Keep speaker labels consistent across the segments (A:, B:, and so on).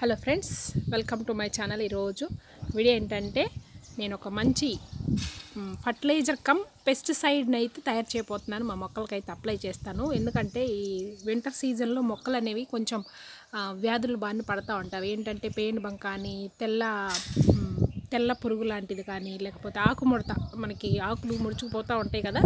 A: Hello friends welcome to my channel ఈరోజు. Video ఏంటంటే నేను ఒక మంచి ఫర్టిలైజర్ కమ్ పెస్టిసైడ్ని అయితే తయారు చేయబోతున్నాను. మా మొక్కలకైతే అప్లై చేస్తాను. ఎందుకంటే ఈ వింటర్ సీజన్లో మొక్కలు అనేవి కొంచెం వ్యాధులు బారిన పడతా ఉంటాయి. ఏంటంటే పేను బంక్ కానీ తెల్ల తెల్ల పురుగు లాంటిది కానీ లేకపోతే ఆకు ముడత మనకి ఆకులు ముడుచుకుపోతూ ఉంటాయి కదా.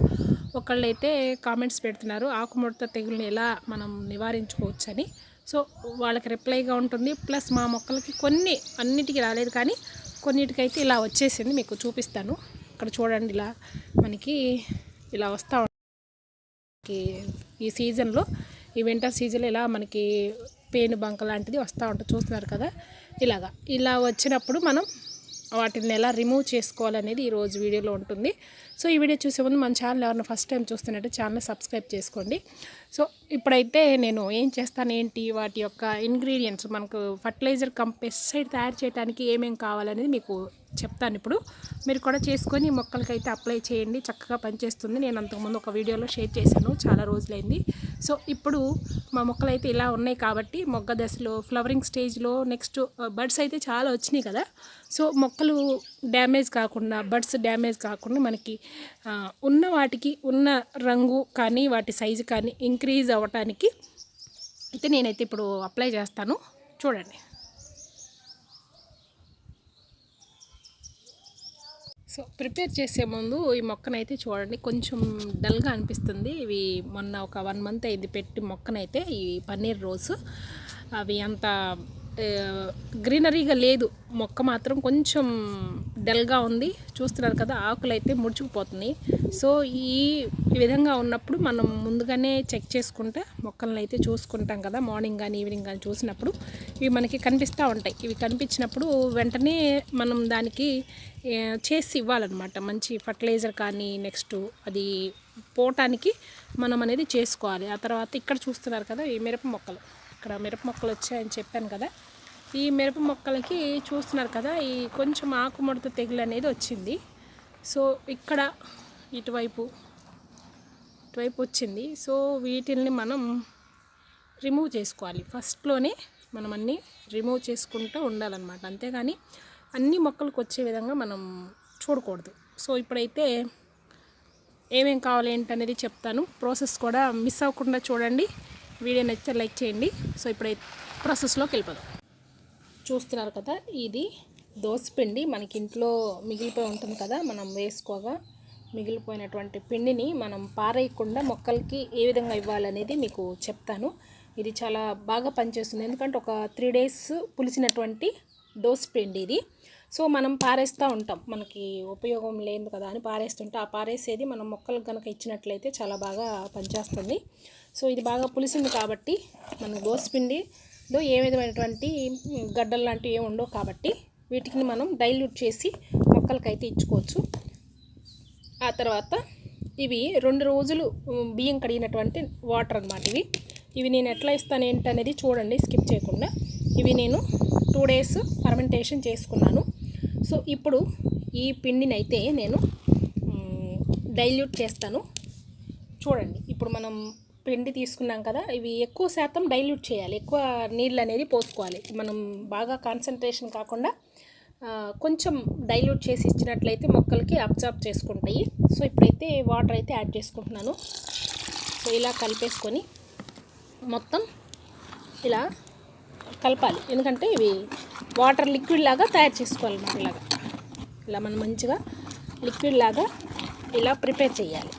A: ఒకళ్ళైతే కామెంట్స్ పెడుతున్నారు ఆకు ముడత తెగుల్ని ఎలా మనం నివారించుకోవచ్చని. సో వాళ్ళకి రిప్లైగా ఉంటుంది. ప్లస్ మా మొక్కలకి కొన్ని అన్నిటికీ రాలేదు కానీ కొన్నిటికైతే ఇలా వచ్చేసింది. మీకు చూపిస్తాను. ఇక్కడ చూడండి ఇలా మనకి ఇలా వస్తూ మనకి ఈ సీజన్లో ఈ వింటర్ సీజన్లో ఇలా మనకి పేను బంక లాంటిది వస్తూ ఉంటుంది. చూస్తున్నారు కదా? ఇలాగా. ఇలా వచ్చినప్పుడు మనం వాటిని ఎలా రిమూవ్ చేసుకోవాలనేది ఈరోజు వీడియోలో ఉంటుంది. సో ఈ వీడియో చూసే ముందు మన ఛానల్ ఎవరైనా ఫస్ట్ టైం చూస్తున్నట్టు ఛానల్ సబ్స్క్రైబ్ చేసుకోండి. సో ఇప్పుడైతే నేను ఏం చేస్తాను ఏంటి? వాటి యొక్క ఇంగ్రీడియంట్స్ మనకు ఫర్టిలైజర్ కం పెస్టిసైడ్ తయారు చేయడానికి ఏమేమి కావాలనేది మీకు చెప్తాను ఇప్పుడు. మీరు కూడా చేసుకొని మొక్కలకైతే అప్లై చేయండి. చక్కగా పనిచేస్తుంది. నేను అంతకుముందు ఒక వీడియోలో షేర్ చేశాను. చాలా రోజులైంది. సో ఇప్పుడు మా మొక్కలు అయితే ఇలా ఉన్నాయి కాబట్టి మొగ్గ దశలో ఫ్లవరింగ్ స్టేజ్లో నెక్స్ట్ బర్డ్స్ అయితే చాలా వచ్చినాయి కదా. సో మొక్కలు డ్యామేజ్ కాకుండా బర్డ్స్ డ్యామేజ్ కాకుండా మనకి ఉన్న వాటికి ఉన్న రంగు కానీ వాటి సైజు కానీ ఇంక్రీజ్ అవ్వటానికి అయితే నేనైతే ఇప్పుడు అప్లై చేస్తాను. చూడండి. సో ప్రిపేర్ చేసే ముందు ఈ మొక్కనైతే చూడండి కొంచెం డల్గా అనిపిస్తుంది. ఇవి మొన్న ఒక వన్ మంత్ అయింది పెట్టి మొక్కనైతే ఈ పన్నీర్ రోజు అవి అంత గ్రీనరీగా లేదు. మొక్క మాత్రం కొంచెం డల్గా ఉంది. చూస్తున్నారు కదా ఆకులు అయితే ముడుచుకుపోతున్నాయి సో ఈ ఈ విధంగా ఉన్నప్పుడు మనం ముందుగానే చెక్ చేసుకుంటే మొక్కలను అయితే చూసుకుంటాం కదా మార్నింగ్ కానీ ఈవినింగ్ కానీ చూసినప్పుడు. ఇవి మనకి కనిపిస్తూ ఉంటాయి. ఇవి కనిపించినప్పుడు వెంటనే మనం దానికి చేసి ఇవ్వాలన్నమాట. మంచి ఫర్టిలైజర్ కానీ నెక్స్ట్ అది పోవటానికి మనం అనేది చేసుకోవాలి. ఆ తర్వాత ఇక్కడ చూస్తున్నారు కదా ఈ మిరప మొక్కలు. ఇక్కడ మిరప మొక్కలు వచ్చాయని చెప్పాను కదా ఈ మిరప మొక్కలకి చూస్తున్నారు కదా ఈ కొంచెం ఆకుముడత తెగులు అనేది వచ్చింది. సో ఇక్కడ ఇటువైపు ఇటువైపు వచ్చింది. సో వీటిల్ని మనం రిమూవ్ చేసుకోవాలి. ఫస్ట్లోనే మనం అన్నీ రిమూవ్ చేసుకుంటూ ఉండాలన్నమాట. అంతేగాని అన్ని మొక్కలకు వచ్చే విధంగా మనం చూడకూడదు. సో ఇప్పుడైతే ఏమేం కావాలి ఏంటనేది చెప్తాను. ప్రాసెస్ కూడా మిస్ అవ్వకుండా చూడండి. వీడియో నచ్చితే లైక్ చేయండి. సో ఇప్పుడైతే ప్రాసెస్లోకి వెళ్ళిపోదాం. చూస్తున్నారు కదా ఇది దోసపిండి మనకి ఇంట్లో మిగిలిపోయి ఉంటుంది కదా మనం వేసుకోగా మిగిలిపోయినటువంటి పిండిని మనం పారేయకుండా మొక్కలకి ఏ విధంగా ఇవ్వాలనేది మీకు చెప్తాను. ఇది చాలా బాగా పనిచేస్తుంది. ఎందుకంటే ఒక త్రీ డేస్ పులిసినటువంటి దోస పిండి ఇది. సో మనం పారేస్తూ ఉంటాం. మనకి ఉపయోగం లేదు కదా అని పారేస్తుంటే ఆ పారేసేది మనం మొక్కలకు కనుక ఇచ్చినట్లయితే చాలా బాగా పనిచేస్తుంది. సో ఇది బాగా పులిసింది కాబట్టి మన దోసపిండిలో ఏ విధమైనటువంటి గడ్డలు లాంటివి ఏమి ఉండవు కాబట్టి వీటిని మనం డైల్యూట్ చేసి మొక్కలకైతే ఇచ్చుకోవచ్చు. ఆ తర్వాత ఇవి రెండు రోజులు బియ్యం కడిగినటువంటి వాటర్ అన్నమాట ఇవి. ఇవి నేను ఎట్లా ఇస్తాను ఏంటనేది చూడండి స్కిప్ చేయకుండా. ఇవి నేను టూ డేస్ ఫర్మెంటేషన్ చేసుకున్నాను. సో ఇప్పుడు ఈ పిండిని అయితే నేను డైల్యూట్ చేస్తాను. చూడండి ఇప్పుడు మనం పిండి తీసుకున్నాం కదా ఇవి ఎక్కువ శాతం డైల్యూట్ చేయాలి. ఎక్కువ నీళ్ళు అనేది పోసుకోవాలి. మనం బాగా కాన్సన్ట్రేషన్ కాకుండా కొంచెం డైల్యూట్ చేసి ఇచ్చినట్లయితే మొక్కలకి అబ్జర్బ్ చేసుకుంటాయి. సో ఇప్పుడైతే వాటర్ అయితే యాడ్ చేసుకుంటున్నాను. సో ఇలా కలిపేసుకొని మొత్తం ఇలా కలపాలి. ఎందుకంటే ఇవి వాటర్ లిక్విడ్ లాగా తయారు చేసుకోవాలి ఇలాగా ఇలా మనం మంచిగా లిక్విడ్ లాగా ఇలా ప్రిపేర్ చేయాలి.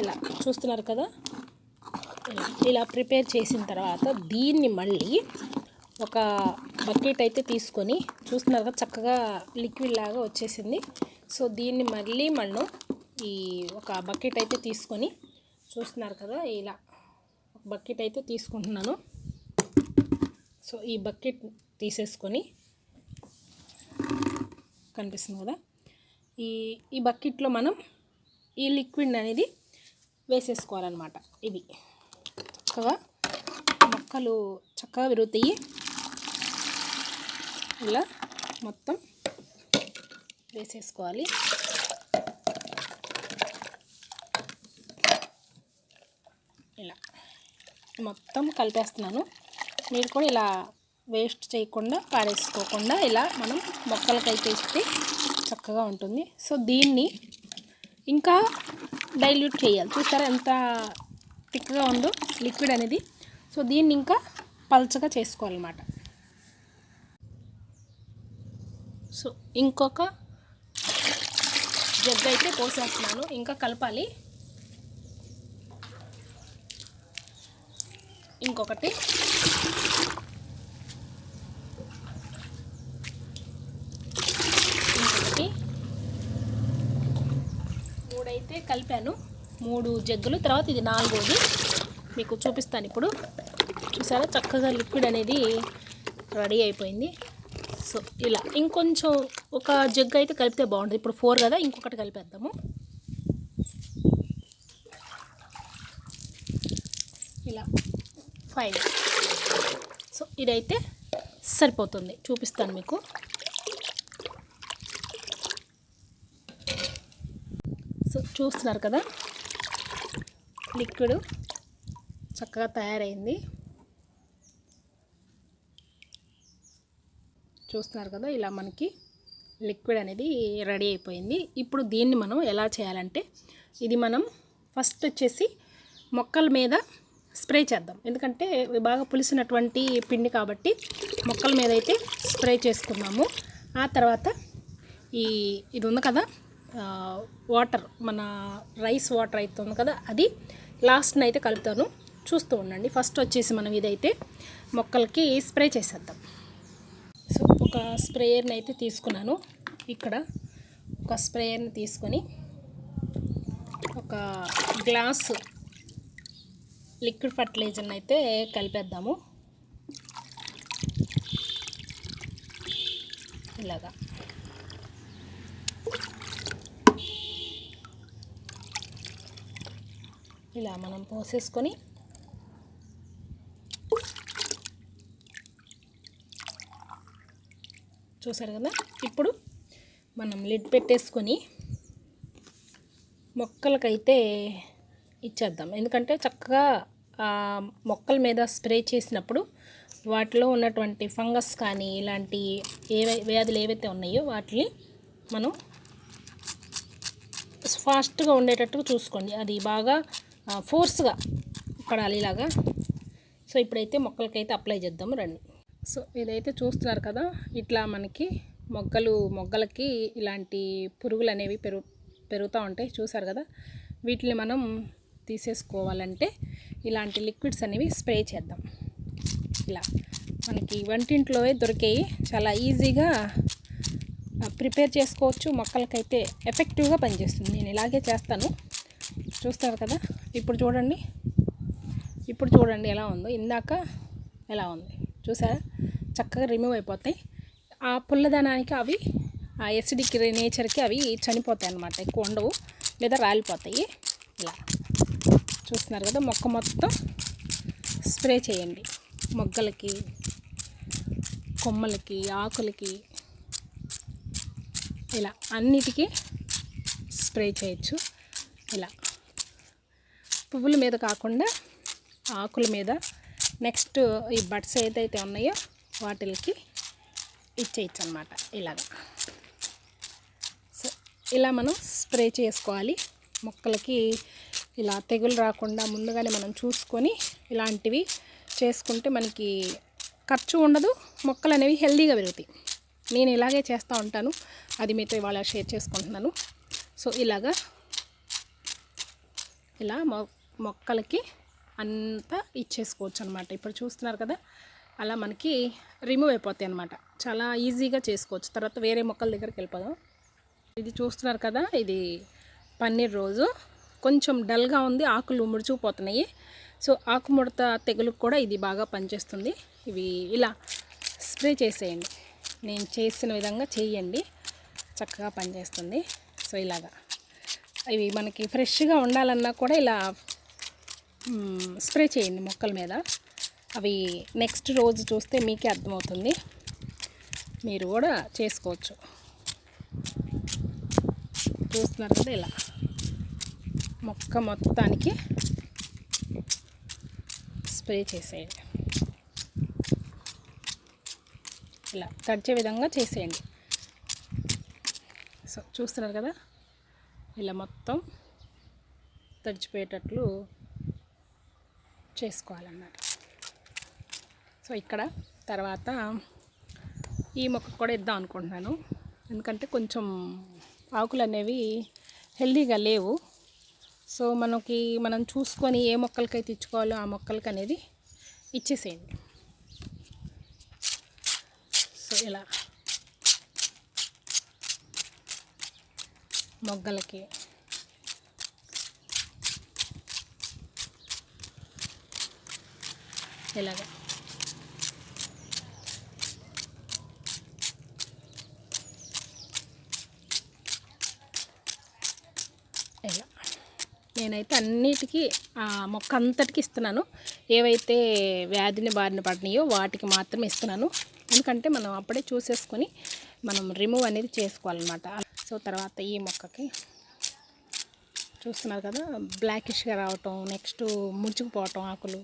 A: ఇలా చూస్తున్నారు కదా? ఇలా ప్రిపేర్ చేసిన తర్వాత దీన్ని మళ్ళీ ఒక బకెట్ అయితే తీసుకొని చూస్తున్నారు కదా చక్కగా లిక్విడ్ లాగా వచ్చేసింది. సో దీన్ని మళ్ళీ మనం ఈ ఒక బకెట్ అయితే తీసుకొని చూస్తున్నారు కదా ఇలా ఒక బకెట్ అయితే తీసుకుంటున్నాను. సో ఈ బకెట్ తీసేసుకొని కనిపిస్తుంది కదా? ఈ ఈ బకెట్లో మనం ఈ లిక్విడ్ అనేది వేసేసుకోవాలన్నమాట. ఇవి. చక్కగా మొక్కలు చక్కగా విరుగుతాయి. ఇలా మొత్తం వేసేసుకోవాలి. ఇలా మొత్తం కలిపేస్తున్నాను. మీరు కూడా ఇలా వేస్ట్ చేయకుండా పాడేసుకోకుండా ఇలా మనం మొక్కలకైతే ఇస్తే చక్కగా ఉంటుంది. సో దీన్ని ఇంకా డైల్యూట్ చేయాలి. చూస్తారా ఎంత థిక్గా ఉందో? లిక్విడ్ అనేది. సో దీన్ని ఇంకా పల్చగా చేసుకోవాలన్నమాట. సో ఇంకొక జగ్ అయితే పోసేస్తున్నాను. ఇంకా కలపాలి. ఇంకొకటి మూడైతే కలిపాను. మూడు జగ్గులు తర్వాత ఇది నాలుగోది. మీకు చూపిస్తాను ఇప్పుడు. చూసారా? చక్కగా లిక్విడ్ అనేది రెడీ అయిపోయింది. సో ఇలా. ఇంకొంచెం ఒక జగ్గు అయితే కలిపితే బాగుంటుంది. ఇప్పుడు ఫోర్ కదా? ఇంకొకటి కలిపేద్దాము. ఇలా. ఫైవ్. సో ఇదైతే సరిపోతుంది. చూపిస్తాను మీకు. చూస్తున్నారు కదా? లిక్విడ్ చక్కగా తయారైంది. చూస్తున్నారు కదా ఇలా మనకి లిక్విడ్ అనేది రెడీ అయిపోయింది. ఇప్పుడు దీన్ని మనం ఎలా చేయాలంటే ఇది మనం ఫస్ట్ వచ్చేసి మొక్కల మీద స్ప్రే చేద్దాం. ఎందుకంటే బాగా పులిసినటువంటి పిండి కాబట్టి మొక్కల మీద అయితే స్ప్రే చేసుకున్నాము. ఆ తర్వాత ఈ ఇది ఉంది కదా వాటర్ మన రైస్ వాటర్ అవుతుంది కదా అది లాస్ట్ని అయితే కలుపుతాను. చూస్తూ ఉండండి. ఫస్ట్ వచ్చేసి మనం ఇదైతే మొక్కలకి స్ప్రే చేసేద్దాం. సో ఒక స్ప్రేయర్ని అయితే తీసుకున్నాను. ఇక్కడ ఒక స్ప్రేయర్ని తీసుకొని ఒక గ్లాసు లిక్విడ్ ఫర్టిలైజర్ని అయితే కలిపేద్దాము. ఇలాగా. ఇలా మనం పోసేసుకొని చూసారు కదా? ఇప్పుడు మనం లిడ్ పెట్టేసుకొని మొక్కలకైతే ఇచ్చేద్దాం. ఎందుకంటే చక్కగా ఆ మొక్కల మీద స్ప్రే చేసినప్పుడు వాటిలో ఉన్నటువంటి ఫంగస్ కానీ ఇలాంటి ఏవై వ్యాధులు ఏవైతే ఉన్నాయో వాటిని మనం ఫాస్ట్గా ఉండేటట్టుగా చూసుకోండి. అది బాగా ఫోర్స్గా పడాలి ఇలాగా సో ఇప్పుడైతే మొక్కలకైతే అప్లై చేద్దాము రండి. సో ఇదైతే చూస్తున్నారు కదా ఇట్లా మనకి మొగ్గలు మొగ్గలకి ఇలాంటి పురుగులు అనేవి పెరుగు పెరుగుతూ ఉంటాయి. చూసారు కదా వీటిని మనం తీసేసుకోవాలంటే ఇలాంటి లిక్విడ్స్ అనేవి స్ప్రే చేద్దాం. ఇలా మనకి వంటింట్లోవే దొరికేవి చాలా ఈజీగా ప్రిపేర్ చేసుకోవచ్చు. మొక్కలకైతే ఎఫెక్టివ్గా పనిచేస్తుంది. నేను ఇలాగే చేస్తాను. చూస్తారు కదా? ఇప్పుడు చూడండి. ఇప్పుడు చూడండి ఎలా ఉందో. ఇందాక ఎలా ఉంది? చూసారా? చక్కగా రిమూవ్ అయిపోతాయి. ఆ పుల్లదనానికి అవి ఆ ఎసిడిక్ నేచర్కి అవి చనిపోతాయి అన్నమాట. ఎక్కువ ఉండవు. లేదా రాలిపోతాయి. ఇలా. చూస్తున్నారు కదా? మొక్క మొత్తం స్ప్రే చేయండి. మొగ్గలకి కొమ్మలకి ఆకులకి. ఇలా. అన్నిటికీ స్ప్రే చేయొచ్చు. ఇలా. పువ్వుల మీద కాకుండా ఆకుల మీద నెక్స్ట్ ఈ బడ్స్ ఏదైతే ఉన్నాయో వాటికి ఇచ్చేయచ్చు అనమాట ఇలాగా. సో ఇలా మనం స్ప్రే చేసుకోవాలి. మొక్కలకి ఇలా తెగులు రాకుండా ముందుగానే మనం చూసుకొని ఇలాంటివి చేసుకుంటే మనకి ఖర్చు ఉండదు మొక్కలు అనేవి హెల్దీగా పెరుగుతాయి. నేను ఇలాగే చేస్తూ ఉంటాను. అది మీతో ఇవాళ షేర్ చేసుకుంటున్నాను. సో ఇలాగా ఇలా మొక్కలకి అంతా ఇచ్చేసుకోవచ్చు అనమాట ఇప్పుడు చూస్తున్నారు కదా అలా మనకి రిమూవ్ అయిపోతాయి అనమాట చాలా ఈజీగా చేసుకోవచ్చు. తర్వాత వేరే మొక్కల దగ్గరికి వెళ్ళిపోదాం. ఇది చూస్తున్నారు కదా ఇది పన్నీర్ రోజు. కొంచెం డల్గా ఉంది ఆకులు ముడుచుకుపోతున్నాయి. సో ఆకుముడత తెగులుకు కూడా ఇది బాగా పనిచేస్తుంది. ఇవి ఇలా స్ప్రే చేసేయండి. నేను చేసిన విధంగా చేయండి. చక్కగా పనిచేస్తుంది. సో ఇలాగా. ఇవి మనకి ఫ్రెష్గా ఉండాలన్నా కూడా ఇలా స్ప్రే చేయండి మొక్కల మీద. అవి నెక్స్ట్ రోజు చూస్తే మీకే అర్థమవుతుంది. మీరు కూడా చేసుకోవచ్చు. చూస్తున్నారు కదా ఇలా. మొక్క మొత్తానికి స్ప్రే చేసేయండి. ఇలా తడిచే విధంగా చేసేయండి. సో చూస్తున్నారు కదా? ఇలా మొత్తం తడిచిపోయేటట్లు చేసుకోవాలన్నమాట. సో ఇక్కడ తర్వాత ఈ మొక్క కూడా ఇద్దాం అనుకుంటున్నాను. ఎందుకంటే కొంచెం ఆకులు అనేవి హెల్దీగా లేవు. సో మనకి మనం చూసుకొని ఏ మొక్కలకైతే ఇచ్చుకోవాలో ఆ మొక్కలకి అనేది ఇచ్చేసేయండి. సో ఇలా మొగ్గలకి ఇలాగా ఇలా నేనైతే అన్నిటికీ ఆ మొక్క అంతటికి ఇస్తున్నాను. ఏవైతే వ్యాధిని బారిన పడినాయో వాటికి మాత్రమే ఇస్తున్నాను. ఎందుకంటే మనం అప్పుడే చూసేసుకొని మనం రిమూవ్ అనేది చేసుకోవాలన్నమాట. సో తర్వాత ఈ మొక్కకి చూస్తున్నారు కదా బ్లాకిష్గా రావటం నెక్స్ట్ ముడుచుకుపోవటం ఆకులు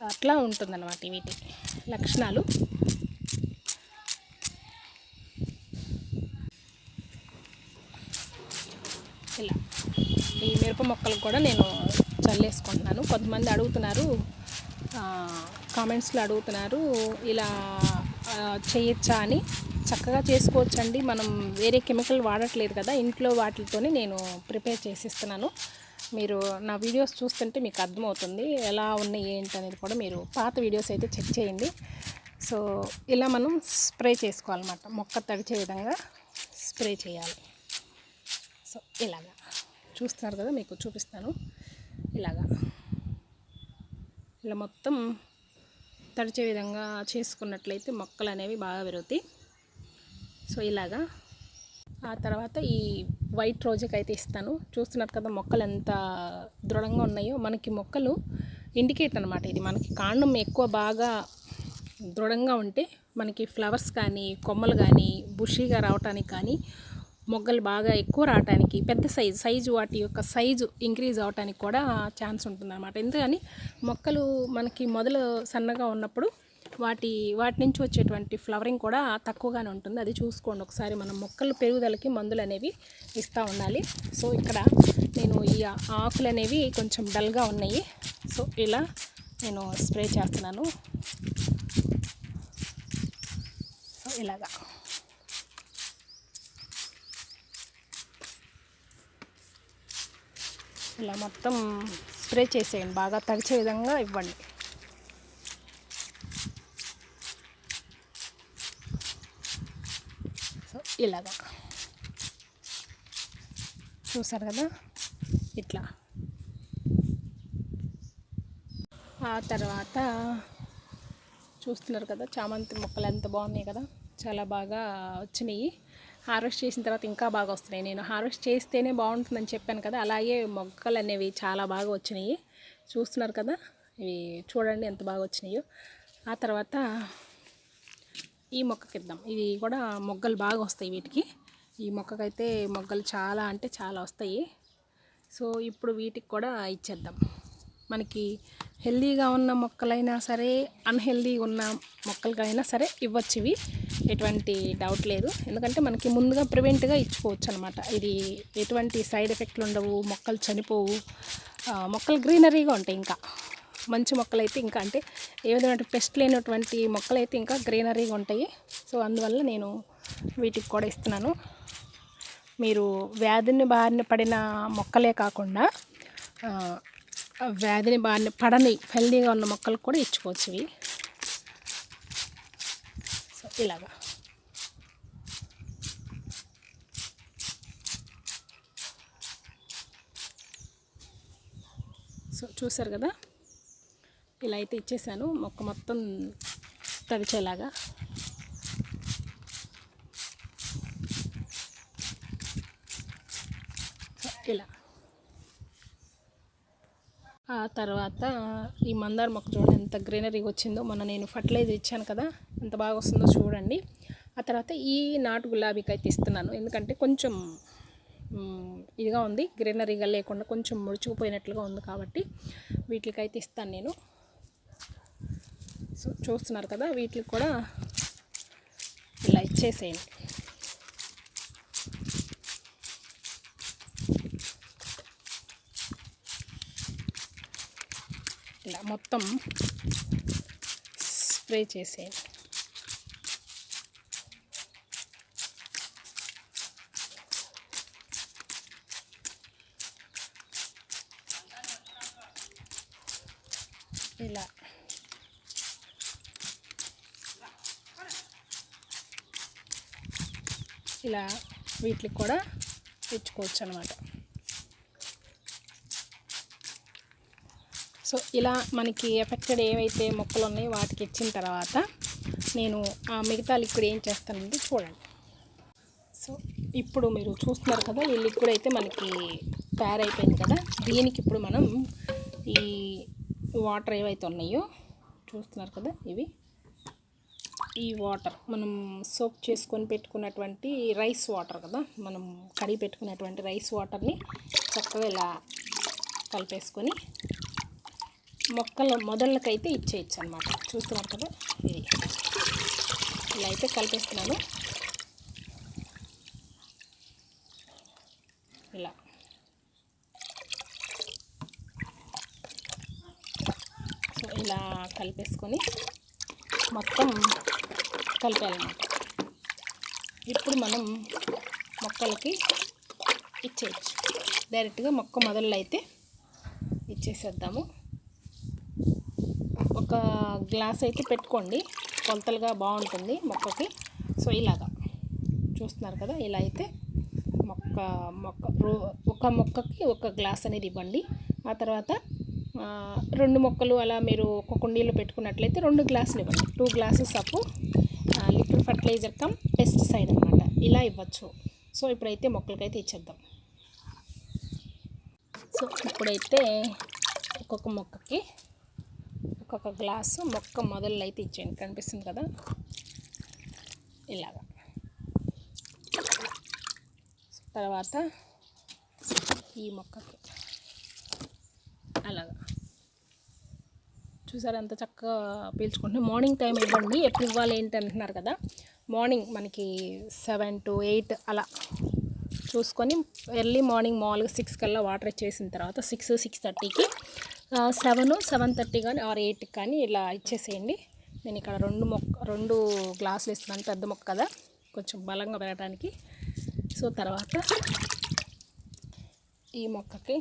A: అట్లా ఉంటుందన్నమాట వీటి లక్షణాలు. ఇలా. ఈ మిరప మొక్కలు కూడా నేను చల్లేసుకుంటున్నాను. కొంతమంది అడుగుతున్నారు కామెంట్స్లో అడుగుతున్నారు ఇలా చేయొచ్చా అని. చక్కగా చేసుకోవచ్చండి. మనం వేరే కెమికల్ వాడట్లేదు కదా ఇంట్లో వాటితోనే నేను ప్రిపేర్ చేసిస్తున్నాను. మీరు నా వీడియోస్ చూస్తుంటే మీకు అర్థమవుతుంది ఎలా ఉన్నాయి ఏంటి అనేది కూడా మీరు పాత వీడియోస్ అయితే చెక్ చేయండి. సో ఇలా మనం స్ప్రే చేసుకోవాలన్నమాట. మొక్క తడిచే విధంగా స్ప్రే చేయాలి. సో ఇలాగా. చూస్తున్నారు కదా మీకు చూపిస్తాను. ఇలాగా. ఇలా మొత్తం తడిచే విధంగా చేసుకున్నట్లయితే మొక్కలు అనేవి బాగా పెరుగుతాయి. సో ఇలాగా. ఆ తర్వాత ఈ వైట్ రోజుకి అయితే ఇస్తాను. చూస్తున్నారు కదా మొక్కలు ఎంత దృఢంగా ఉన్నాయో. మనకి మొక్కలు ఇండికేట్ అనమాట ఇది. మనకి కాండం ఎక్కువ బాగా దృఢంగా ఉంటే మనకి ఫ్లవర్స్ కానీ కొమ్మలు కానీ బుషీగా రావటానికి కానీ మొగ్గలు బాగా ఎక్కువ రావటానికి పెద్ద సైజు సైజు వాటి యొక్క సైజు ఇంక్రీజ్ అవటానికి కూడా ఛాన్స్ ఉంటుందన్నమాట. ఎందుకని? మొక్కలు మనకి మొదలు సన్నగా ఉన్నప్పుడు వాటి వాటి నుంచి వచ్చేటువంటి ఫ్లవరింగ్ కూడా తక్కువగానే ఉంటుంది. అది చూసుకోండి. ఒకసారి మనం మొక్కలు పెరుగుదలకి మందులు అనేవి ఇస్తూ ఉండాలి. సో ఇక్కడ నేను ఈ ఆకులు అనేవి కొంచెం డల్గా ఉన్నాయి. సో ఇలా నేను స్ప్రే చేస్తున్నాను. సో ఇలాగా. ఇలా మొత్తం స్ప్రే చేసేయండి. బాగా తడిచే విధంగా ఇవ్వండి సో ఇలాగా. చూసారు కదా? ఇట్లా. ఆ తర్వాత చూస్తున్నారు కదా చామంతి మొక్కలు ఎంత బాగున్నాయి కదా? చాలా బాగా వచ్చినాయి. హార్వెస్ట్ చేసిన తర్వాత ఇంకా బాగా వస్తున్నాయి. నేను హార్వెస్ట్ చేస్తేనే బాగుంటుందని చెప్పాను కదా అలాగే మొక్కలు అనేవి చాలా బాగా వచ్చినాయి. చూస్తున్నారు కదా? ఇవి చూడండి ఎంత బాగా వచ్చినాయో. ఆ తర్వాత ఈ మొక్కకి ఇద్దాం ఇది కూడా మొగ్గలు బాగా వస్తాయి వీటికి. ఈ మొక్కకైతే మొగ్గలు చాలా అంటే చాలా వస్తాయి. సో ఇప్పుడు వీటికి కూడా ఇచ్చేద్దాం. మనకి హెల్దీగా ఉన్న మొక్కలైనా సరే అన్హెల్దీగా ఉన్న మొక్కలకైనా సరే ఇవ్వచ్చు ఇవి ఎటువంటి డౌట్ లేదు. ఎందుకంటే మనకి ముందుగా ప్రివెంట్గా ఇచ్చుకోవచ్చు అనమాట ఇది ఎటువంటి సైడ్ ఎఫెక్ట్లు ఉండవు మొక్కలు చనిపోవు. మొక్కలు గ్రీనరీగా ఉంటాయి ఇంకా. మంచి మొక్కలైతే ఇంకా అంటే ఏ విధమైన పెస్ట్ లేనటువంటి మొక్కలైతే ఇంకా గ్రీనరీగా ఉంటాయి. సో అందువల్ల నేను వీటికి కూడా ఇస్తున్నాను. మీరు వ్యాధిని బారిన పడిన మొక్కలే కాకుండా వ్యాధిని బారిన పడని హెల్దీగా ఉన్న మొక్కలు కూడా ఇచ్చుకోవచ్చు ఇవి. సో ఇలాగా. సో చూసారు కదా? ఇలా అయితే ఇచ్చేసాను. మొక్క మొత్తం తడిచేలాగా. ఇలా. ఆ తర్వాత ఈ మందార మొక్క చూడండి ఎంత గ్రీనరీగా వచ్చిందో. మొన్న నేను ఫర్టిలైజర్ ఇచ్చాను కదా ఎంత బాగా వస్తుందో చూడండి. ఆ తర్వాత ఈ నాటు గులాబీకి అయితే ఇస్తున్నాను. ఎందుకంటే కొంచెం ఇదిగా ఉంది. గ్రీనరీగా లేకుండా కొంచెం ముడుచుకుపోయినట్లుగా ఉంది కాబట్టి వీటికైతే ఇస్తాను నేను. సో చూస్తున్నారు కదా వీటికి కూడా ఇలా ఇచ్చేసేయండి. ఇలా మొత్తం స్ప్రే చేసేయండి. ఇలా ఇలా వీటికి కూడా ఇచ్చుకోవచ్చు అనమాట సో ఇలా మనకి ఎఫెక్టెడ్ ఏవైతే మొక్కలు ఉన్నాయో వాటికి ఇచ్చిన తర్వాత నేను ఆ మిగతా లిక్విడ్ ఏం చేస్తానంటే చూడండి. సో ఇప్పుడు మీరు చూస్తున్నారు కదా ఈ లిక్విడ్ అయితే మనకి తయారైపోయింది కదా దీనికి ఇప్పుడు మనం ఈ వాటర్ ఏవైతే ఉన్నాయో చూస్తున్నారు కదా ఇవి ఈ వాటర్ మనం సోప్ చేసుకొని పెట్టుకున్నటువంటి రైస్ వాటర్ కదా మనం కడిగి పెట్టుకున్నటువంటి రైస్ వాటర్ని చక్కగా ఇలా కలిపేసుకొని మొక్కల మొదళ్ళకైతే ఇచ్చేయచ్చు అనమాట చూస్తున్నారు కదా ఇది. ఇలా అయితే కలిపేస్తున్నాను. ఇలా. సో ఇలా కలిపేసుకొని మొత్తం కలిపాలన్నమాట ఇప్పుడు మనం మొక్కలకి ఇచ్చేయచ్చు. డైరెక్ట్గా మొక్క మొదళ్ళు అయితే ఇచ్చేసేద్దాము. ఒక గ్లాస్ అయితే పెట్టుకోండి. కొలతలుగా బాగుంటుంది మొక్కకి. సో ఇలాగా. చూస్తున్నారు కదా ఇలా అయితే మొక్క మొక్క రో- ఒక మొక్కకి ఒక గ్లాస్ అనేది ఇవ్వండి. ఆ తర్వాత రెండు మొక్కలు అలా మీరు ఒక కుండీలో పెట్టుకున్నట్లయితే రెండు గ్లాసులు ఇవ్వండి. టూ గ్లాసెస్ అప్పు ఫర్టిలైజర్ కమ్ పెస్టిసైడ్ అనమాట ఇలా ఇవ్వచ్చు. సో ఇప్పుడైతే మొక్కలకైతే ఇచ్చేద్దాం. సో ఇప్పుడైతే ఒక్కొక్క మొక్కకి ఒక్కొక్క గ్లాసు మొక్క మొదలు అయితే ఇచ్చేయండి. కనిపిస్తుంది కదా? ఇలాగా. తర్వాత ఈ మొక్కకి అలాగా. చూసారు? ఎంత చక్కగా పీల్చుకుంటే మార్నింగ్ టైం ఇవ్వండి. ఎప్పుడు ఇవ్వాలి ఏంటి అంటున్నారు కదా? మార్నింగ్ మనకి సెవెన్ టు ఎయిట్ అలా చూసుకొని ఎర్లీ మార్నింగ్ మామూలుగా సిక్స్ కల్లా వాటర్ ఇచ్చేసిన తర్వాత సిక్స్ సిక్స్ థర్టీకి సెవెన్ సెవెన్ థర్టీ కానీ ఆర్ ఎయిట్కి కానీ ఇలా ఇచ్చేసేయండి. నేను ఇక్కడ రెండు మొక్క రెండు గ్లాసులు ఇస్తున్నాను పెద్ద మొక్క కదా? కొంచెం బలంగా పెరగడానికి సో తర్వాత ఈ మొక్కకి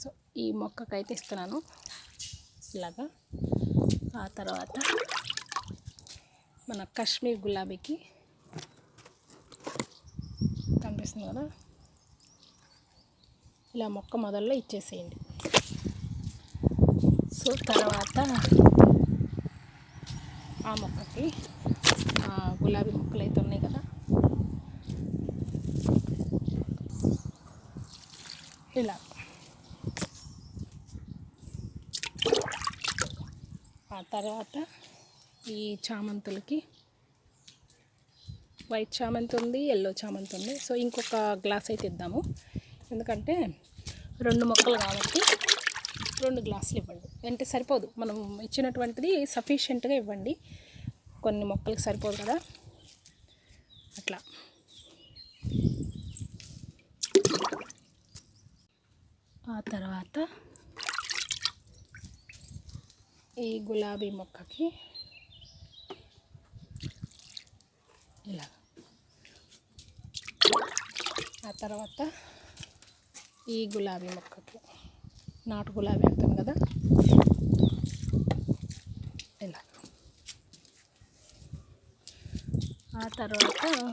A: సో ఈ మొక్కకైతే ఇస్తున్నాను. ఇలాగా. ఆ తర్వాత మన కాశ్మీర్ గులాబీకి కనిపిస్తుంది కదా. ఇలా మొక్క మొదల్లో ఇచ్చేసేయండి. సో తర్వాత ఆ మొక్కకి ఆ గులాబీ మొక్కలు అయితే ఉన్నాయి కదా. ఇలా. తర్వాత ఈ చామంతులకి వైట్ చామంతి ఉంది ఎల్లో చామంతి ఉంది. సో ఇంకొక గ్లాస్ అయితే ఇద్దాము. ఎందుకంటే రెండు మొక్కలు కాబట్టి రెండు గ్లాసులు ఇవ్వండి. అంటే సరిపోదు. మనం ఇచ్చినటువంటిది సఫిషియెంట్గా ఇవ్వండి. కొన్ని మొక్కలకు సరిపోదు కదా. అట్లా. ఆ తర్వాత ఈ గులాబీ మొక్కకి ఇలా. ఆ తర్వాత ఈ గులాబీ మొక్కకి నాటు గులాబీ అంటాం కదా. ఇలా. ఆ తర్వాత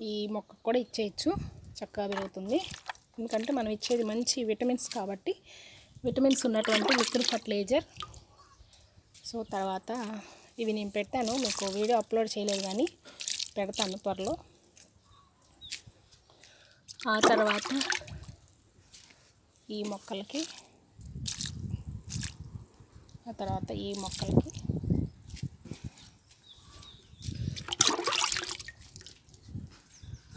A: ఈ మొక్క కూడా ఇచ్చేయచ్చు. చక్కగా పెరుగుతుంది. ఎందుకంటే మనం ఇచ్చేది మంచి విటమిన్స్ కాబట్టి విటమిన్స్ ఉన్నటువంటి లిక్విడ్ ఫర్టిలైజర్. సో తర్వాత ఇవి నేను పెట్టాను. మీకు వీడియో అప్లోడ్ చేయలేదు కానీ పెడతాను త్వరలో. ఆ తర్వాత ఈ మొక్కలకి ఆ తర్వాత ఈ మొక్కలకి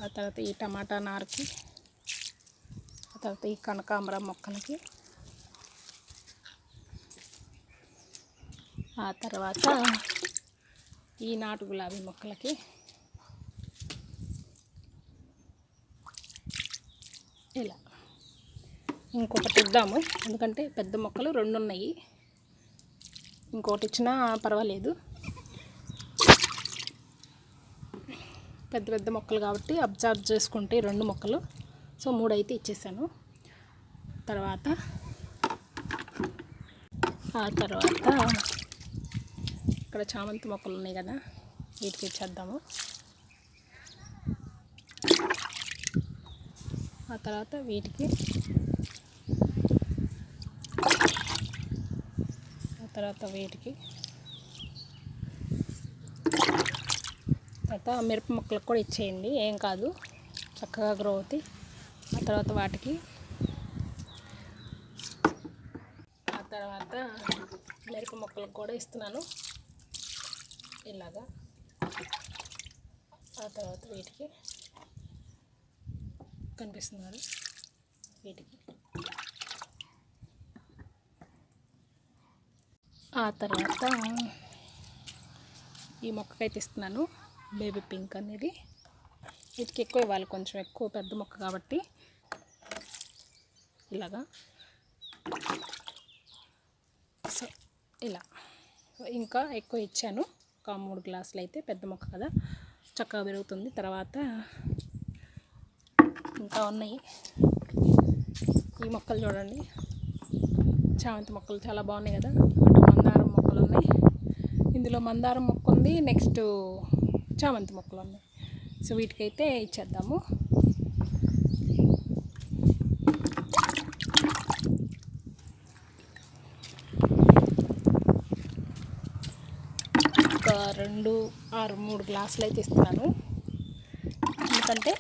A: ఆ తర్వాత ఈ టమాటా నారుకి ఆ తర్వాత ఈ కనకాంబరం మొక్కలకి ఆ తర్వాత ఈ నాటు గులాబీ మొక్కలకి ఇలా ఇంకొకటి ఇద్దాము ఎందుకంటే పెద్ద మొక్కలు రెండు ఉన్నాయి. ఇంకోటి ఇచ్చినా పర్వాలేదు. పెద్ద పెద్ద మొక్కలు కాబట్టి అబ్జర్వ్ చేసుకుంటే రెండు మొక్కలు. సో మూడు అయితే ఇచ్చేసాను. తర్వాత ఆ తర్వాత ఇక్కడ చామంతి మొక్కలు ఉన్నాయి కదా వీటికి ఇచ్చేద్దాము. ఆ తర్వాత వీటికి ఆ తర్వాత వీటికి తర్వాత మిరప మొక్కలకు కూడా ఇచ్చేయండి ఏం కాదు చక్కగా గ్రో అవుతాయి. ఆ తర్వాత వాటికి ఆ తర్వాత మిరప మొక్కలకు కూడా ఇస్తున్నాను. ఇలాగా ఆ తర్వాత వీటికి కనిపిస్తున్నారు. వీటికి. ఆ తర్వాత ఈ మొక్కకైతే ఇస్తున్నాను. బేబీ పింక్ అనేది. వీటికి ఎక్కువ ఇవ్వాలి కొంచెం ఎక్కువ పెద్ద మొక్క కాబట్టి. ఇలాగా. సో ఇలా. ఇంకా ఎక్కువ ఇచ్చాను. ఒక మూడు గ్లాసులు అయితే పెద్ద మొక్క కదా. చక్కగా పెరుగుతుంది. తర్వాత ఇంకా ఉన్నాయి. ఈ మొక్కలు చూడండి. చామంతి మొక్కలు చాలా బాగున్నాయి కదా. అటు మందారం మొక్కలు ఉన్నాయి. ఇందులో మందారం మొక్క ఉంది. నెక్స్ట్ చామంతి మొక్కలు ఉన్నాయి. సో వీటికైతే ఇచ్చేద్దాము ఒక రెండు ఆరు మూడు గ్లాసులు అయితే ఇస్తున్నాను. ఎందుకంటే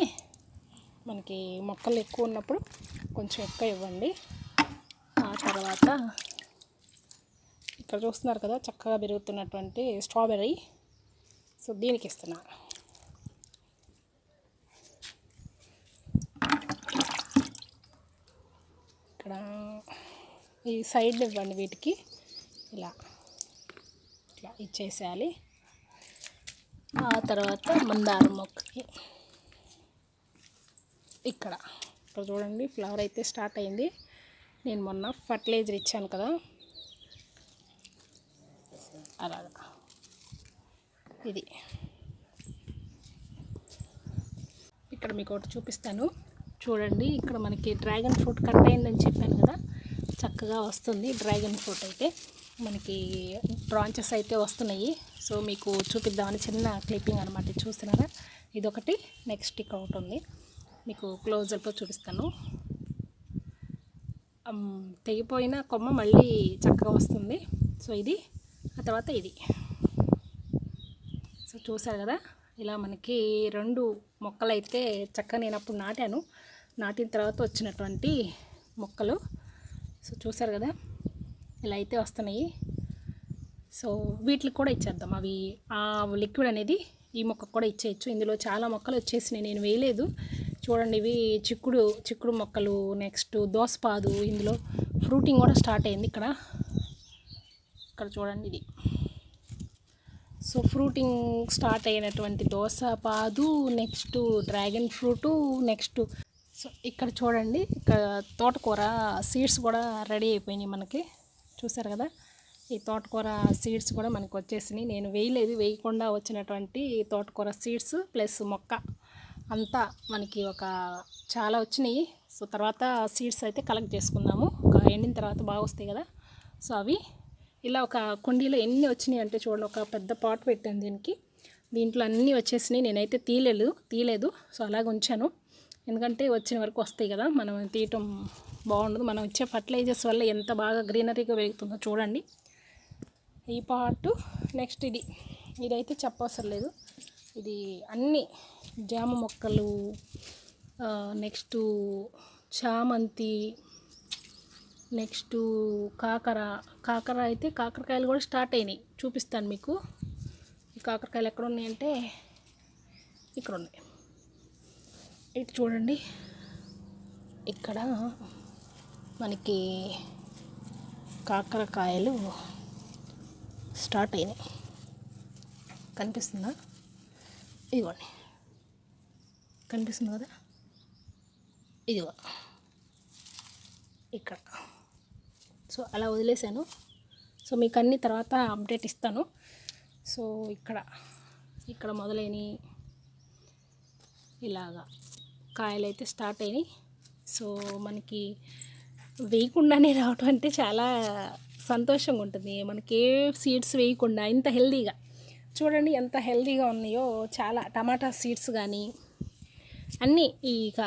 A: మనకి మొక్కలు ఎక్కువ ఉన్నప్పుడు కొంచెం ఎక్కువ ఇవ్వండి. ఆ తర్వాత ఇక్కడ చూస్తున్నారు కదా చక్కగా పెరుగుతున్నటువంటి స్ట్రాబెర్రీ. సో దీనికి ఇస్తున్నాను ఇక్కడ ఈ సైడ్ ఇవ్వండి వీటికి. ఇలా ఇట్లా ఇచ్చేసేయాలి. ఆ తర్వాత మందారం మొక్కకి ఇక్కడ. ఇక్కడ చూడండి ఫ్లవర్ అయితే స్టార్ట్ అయింది. నేను మొన్న ఫర్టిలైజర్ ఇచ్చాను కదా. అలాగా. ఇది. ఇక్కడ మీకు ఒకటి చూపిస్తాను. చూడండి ఇక్కడ మనకి డ్రాగన్ ఫ్రూట్ కట్ అయిందని చెప్పాను కదా. చక్కగా వస్తుంది డ్రాగన్ ఫ్రూట్ అయితే. మనకి బ్రాంచెస్ అయితే వస్తున్నాయి. సో మీకు చూపిద్దామని చిన్న క్లిప్పింగ్ అనమాట చూస్తున్నారా? ఇదొకటి. నెక్స్ట్ ఇక్కడ ఒకటి ఉంది. మీకు క్లోజర్తో చూపిస్తాను. తెగిపోయిన కొమ్మ మళ్ళీ చక్కగా వస్తుంది. సో ఇది ఆ తర్వాత ఇది. సో చూసారు కదా? ఇలా మనకి రెండు మొక్కలు అయితే చక్కగా నేను అప్పుడు నాటాను. నాటిన తర్వాత వచ్చినటువంటి మొక్కలు. సో చూసారు కదా? ఇలా అయితే వస్తున్నాయి. సో వీటికి కూడా ఇచ్చేద్దాం. అవి ఆ లిక్విడ్ అనేది ఈ మొక్కకు కూడా ఇచ్చేయచ్చు. ఇందులో చాలా మొక్కలు వచ్చేసినాయి. నేను వేయలేదు. చూడండి ఇవి చిక్కుడు చిక్కుడు మొక్కలు నెక్స్ట్ దోసపాదు ఇందులో ఫ్రూటింగ్ కూడా స్టార్ట్ అయింది ఇక్కడ. ఇక్కడ చూడండి ఇది. సో ఫ్రూటింగ్ స్టార్ట్ అయినటువంటి దోస పాదు next dragon fruit next so ఇక్కడ చూడండి ఇక్కడ తోటకూర సీడ్స్ కూడా రెడీ అయిపోయినాయి మనకి. చూసారు కదా? ఈ తోటకూర సీడ్స్ కూడా మనకు వచ్చేసినాయి. నేను వేయలేదు వేయకుండా వచ్చినటువంటి తోటకూర సీడ్స్ ప్లస్ మొక్క అంతా మనకి ఒక చాలా వచ్చినాయి. సో తర్వాత సీడ్స్ అయితే కలెక్ట్ చేసుకుందాము. ఒక ఎండిన తర్వాత బాగా వస్తాయి కదా. సో అవి ఇలా ఒక కుండీలో ఎన్ని వచ్చినాయి అంటే చూడండి ఒక పెద్ద పాట్ పెట్టాను దీనికి. దీంట్లో అన్నీ వచ్చేసినాయి. నేనైతే తీయలేదు తీయలేదు. సో అలాగ ఉంచాను. ఎందుకంటే వచ్చిన వరకు వస్తాయి కదా. మనం తీయటం బాగుండదు. మనం ఇచ్చే ఫర్టిలైజర్స్ వల్ల ఎంత బాగా గ్రీనరీగా పెరుగుతుందో చూడండి. ఈ పార్ట్ నెక్స్ట్ ఇది. ఇదైతే చెప్పవసరం లేదు ఇది అన్ని జామ మొక్కలు నెక్స్ట్ చామంతి నెక్స్ట్ కాకర. కాకర అయితే కాకరకాయలు కూడా స్టార్ట్ అయినాయి. చూపిస్తాను మీకు. ఈ కాకరకాయలు ఎక్కడ ఉన్నాయంటే ఇక్కడ ఉన్నాయి. ఇటు చూడండి. ఇక్కడ మనకి కాకరకాయలు స్టార్ట్ అయినాయి. కనిపిస్తుందా? ఇదిగోండి. కనిపిస్తుంది? కదా ఇదిగో. ఇక్కడ. సో అలా వదిలేశాను. సో మీకు అన్ని తర్వాత అప్డేట్ ఇస్తాను. సో ఇక్కడ. ఇక్కడ మొదలైన ఇలాగా. కాయలు అయితే స్టార్ట్ అయినాయి. సో మనకి వేయకుండానే రావటం అంటే చాలా సంతోషంగా ఉంటుంది మనకి ఏ సీడ్స్ వేయకుండా ఇంత హెల్దీగా చూడండి ఎంత హెల్దీగా ఉన్నాయో చాలా టమాటా సీడ్స్ కానీ అన్నీ ఇక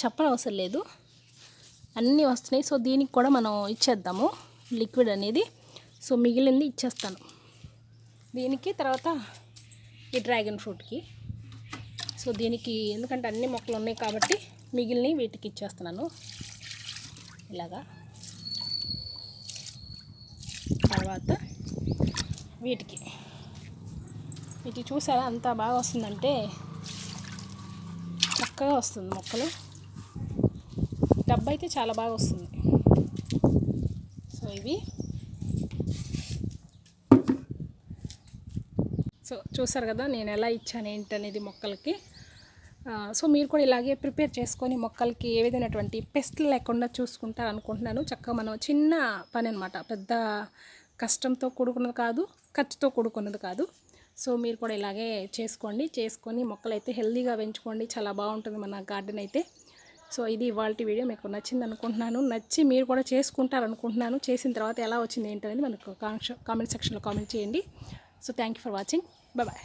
A: చెప్పనవసరం లేదు. అన్నీ వస్తున్నాయి. సో దీనికి కూడా మనం ఇచ్చేద్దాము లిక్విడ్ అనేది. సో మిగిలింది ఇచ్చేస్తాను. దీనికి తర్వాత ఈ డ్రాగన్ ఫ్రూట్కి. సో దీనికి ఎందుకంటే అన్ని మొక్కలు ఉన్నాయి కాబట్టి మిగిలినవి వీటికి ఇచ్చేస్తున్నాను. ఇలాగా. తర్వాత వీటికి. వీటికి చూసారా? అంత బాగా వస్తుందంటే చక్కగా వస్తుంది మొక్కలు. డబ్బు అయితే చాలా బాగా వస్తుంది. సో ఇవి. సో చూసారు కదా నేను ఎలా ఇచ్చాను ఏంటనేది మొక్కలకి. సో మీరు కూడా ఇలాగే ప్రిపేర్ చేసుకొని మొక్కలకి ఏ విధమైనటువంటి పెస్ట్లు లేకుండా చూసుకుంటారు అనుకుంటున్నాను చక్కగా మనం చిన్న పని అనమాట పెద్ద కష్టంతో కూడుకున్నది కాదు ఖర్చుతో కూడుకున్నది కాదు. సో మీరు కూడా ఇలాగే చేసుకోండి. చేసుకొని మొక్కలు అయితే పెంచుకోండి. చాలా బాగుంటుంది మన గార్డెన్ అయితే. సో ఇది ఇవాళ వీడియో. మీకు నచ్చింది అనుకుంటున్నాను నచ్చి మీరు కూడా చేసుకుంటారు అనుకుంటున్నాను చేసిన తర్వాత ఎలా వచ్చింది ఏంటనేది మనకు కామెంట్ సెక్షన్లో కామెంట్ చేయండి. So thank you for watching. Bye.